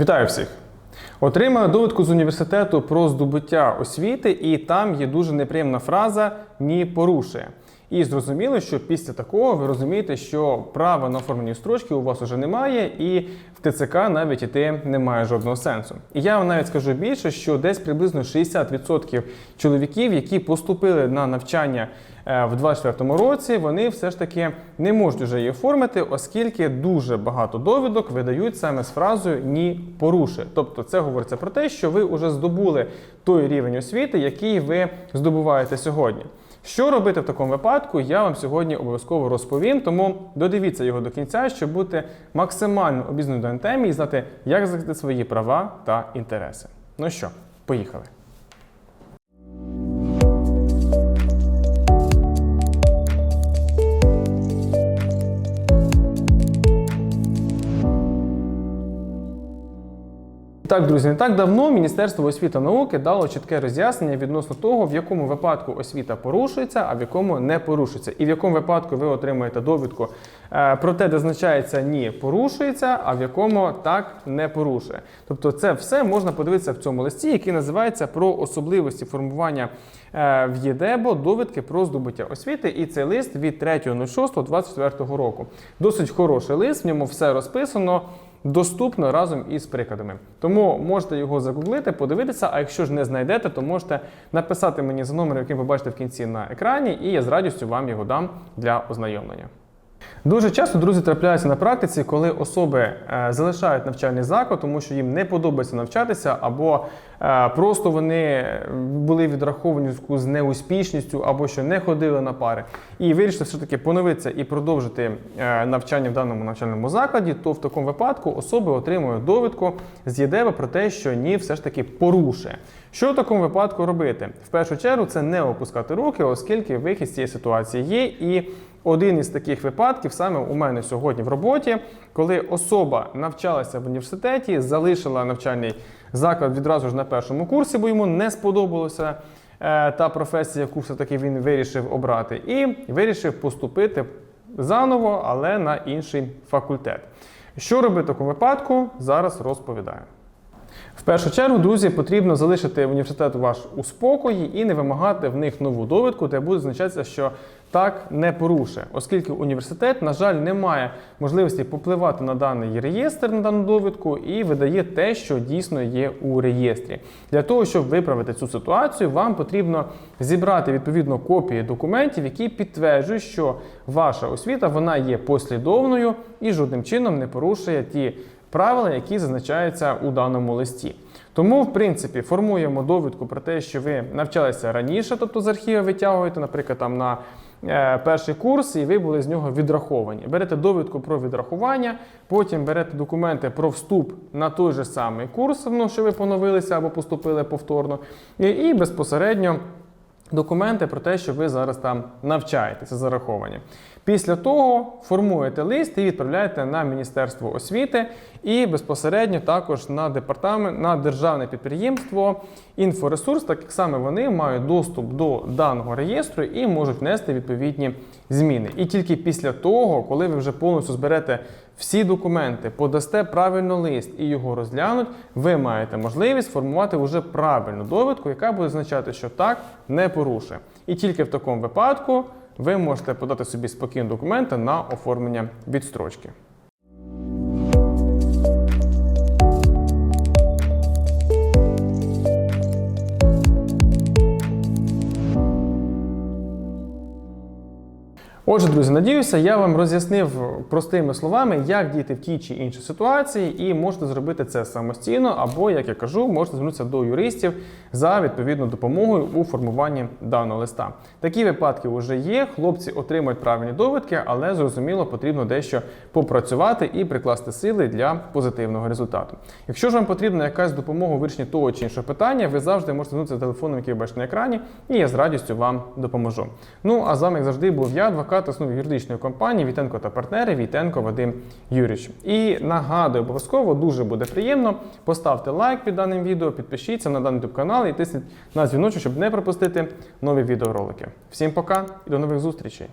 Вітаю всіх! Отримаю довідку з університету про здобуття освіти, і там є дуже неприємна фраза ні порушує. І зрозуміло, що після такого ви розумієте, що права на оформлені строчки у вас уже немає, і в ТЦК навіть іти немає жодного сенсу. І я вам навіть скажу більше, що десь приблизно 60% чоловіків, які поступили на навчання в 24 році, вони все ж таки не можуть вже її оформити, оскільки дуже багато довідок видають саме з фразою ні порушує. Тобто це говориться про те, що ви вже здобули той рівень освіти, який ви здобуваєте сьогодні. Що робити в такому випадку, я вам сьогодні обов'язково розповім, тому додивіться його до кінця, щоб бути максимально обізнаним на темі і знати, як захистити свої права та інтереси. Ну що, поїхали. Так, друзі, не так давно Міністерство освіти науки дало чітке роз'яснення відносно того, в якому випадку освіта порушується, а в якому не порушується. І в якому випадку ви отримаєте довідку е, про те, де значається ні порушується, а в якому так не порушує. Тобто, це все можна подивитися в цьому листі, який називається про особливості формування е, в ЄДЕБО довідки про здобуття освіти. І цей лист від 3.06.24 року. Досить хороший лист, в ньому все розписано доступно разом із прикладами. Тому можете його загуглити, подивитися. А якщо ж не знайдете, то можете написати мені за номером, який ви бачите в кінці на екрані, і я з радістю вам його дам для ознайомлення. Дуже часто, друзі, трапляються на практиці, коли особи е, залишають навчальний заклад, тому що їм не подобається навчатися, або е, просто вони були відраховані з неуспішністю, або що не ходили на пари, і вирішили все таки поновитися і продовжити е, навчання в даному навчальному закладі, то в такому випадку особи отримують довідку з ЄДЕВа про те, що ні, все ж таки порушує. Що в такому випадку робити? В першу чергу це не опускати руки, оскільки вихід з цієї ситуації є. І один із таких випадків саме у мене сьогодні в роботі, коли особа навчалася в університеті, залишила навчальний заклад відразу ж на першому курсі, бо йому не сподобалося е, та професія, яку все-таки він вирішив обрати, і вирішив поступити заново, але на інший факультет. Що робити в такому випадку? Зараз розповідаю. В першу чергу, друзі, потрібно залишити університет ваш у спокої і не вимагати в них нову довідку, де буде значатися, що так не порушує, оскільки університет, на жаль, не має можливості попливати на даний реєстр на дану довідку і видає те, що дійсно є у реєстрі. Для того, щоб виправити цю ситуацію, вам потрібно зібрати відповідно копії документів, які підтверджують, що ваша освіта вона є послідовною і жодним чином не порушує ті правила, які зазначаються у даному листі. Тому, в принципі, формуємо довідку про те, що ви навчалися раніше, тобто з архіву витягуєте, наприклад, там на е, перший курс, і ви були з нього відраховані. Берете довідку про відрахування, потім берете документи про вступ на той же самий курс, ну, що ви поновилися або поступили повторно, і, і безпосередньо. Документи про те, що ви зараз там навчаєтеся зараховані. Після того формуєте лист і відправляєте на Міністерство освіти і безпосередньо також на департамент на державне підприємство інфоресурс, так як саме вони мають доступ до даного реєстру і можуть внести відповідні зміни. І тільки після того, коли ви вже повністю зберете всі документи, подасте правильно лист і його розглянуть, ви маєте можливість формувати вже правильну довідку, яка буде означати, що так не порушує. І тільки в такому випадку ви можете подати собі спокійно документи на оформлення відстрочки. Отже, друзі, надіюся, я вам роз'яснив простими словами, як діяти в тій чи іншій ситуації, і можете зробити це самостійно, або, як я кажу, можете звернутися до юристів за відповідною допомогою у формуванні даного листа. Такі випадки вже є. Хлопці отримують правильні довідки, але зрозуміло, потрібно дещо попрацювати і прикласти сили для позитивного результату. Якщо ж вам потрібна якась допомога у вирішенні того чи іншого питання, ви завжди можете звернутися телефоном, який ви бачите на екрані, і я з радістю вам допоможу. Ну а з вами, як завжди, був я, адвокат основі юридичної компанії Вітенко та партнери Вітенко Вадим Юрійович. І нагадую, обов'язково дуже буде приємно. Поставте лайк під даним відео, підпишіться на даний канал і тисніть на дзвіночок, щоб не пропустити нові відеоролики. Всім пока і до нових зустрічей!